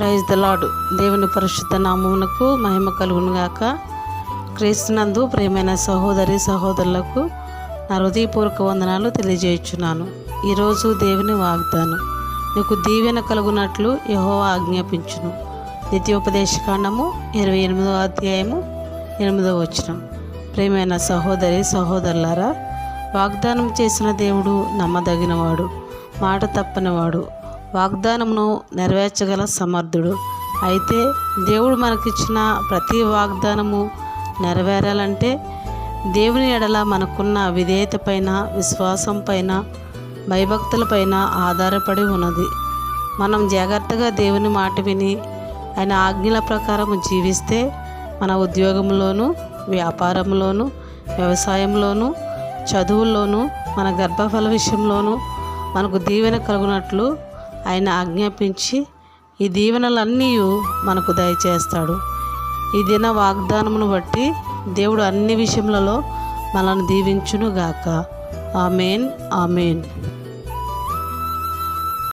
Praise the lord దేవుని పరిశుద్ధ నామమునకు మహిమ కలుగును గాక. క్రీస్తునందు ప్రేమైన సహోదరి సహోదరులకు నా హృదయపూర్వక వందనాలు తెలియజేయుచున్నాను. ఈరోజు దేవుని వాగ్దానం. నీకు దీవెన కలుగునట్లు యహో ఆజ్ఞాపించును. నిత్యోపదేశకాండము ఇరవై ఎనిమిదో అధ్యాయము ఎనిమిదో వచనం. ప్రేమైన సహోదరి సహోదరులారా వాగ్దానం చేసిన దేవుడు నమ్మదగినవాడు మాట తప్పనివాడు వాగ్దానమును నెరవేర్చగల సమర్థుడు. అయితే దేవుడు మనకిచ్చిన ప్రతి వాగ్దానము నెరవేరాలంటే దేవుని ఎడల మనకున్న విధేయత పైన విశ్వాసం పైన భయభక్తులపైన ఆధారపడి ఉన్నది. మనం జాగ్రత్తగా దేవుని మాట విని ఆయన ఆజ్ఞల ప్రకారం జీవిస్తే మన ఉద్యోగంలోనూ వ్యాపారంలోనూ వ్యవసాయంలోనూ చదువుల్లోనూ మన గర్భఫల విషయంలోనూ మనకు దీవెన కలుగునట్లు ఆయన ఆజ్ఞాపించి ఈ దీవెనలన్నీ మనకు దయచేస్తాడు. ఈ దిన వాగ్దానమును బట్టి దేవుడు అన్ని విషయములలో మనల్ని దీవించునుగాక. Amen amen.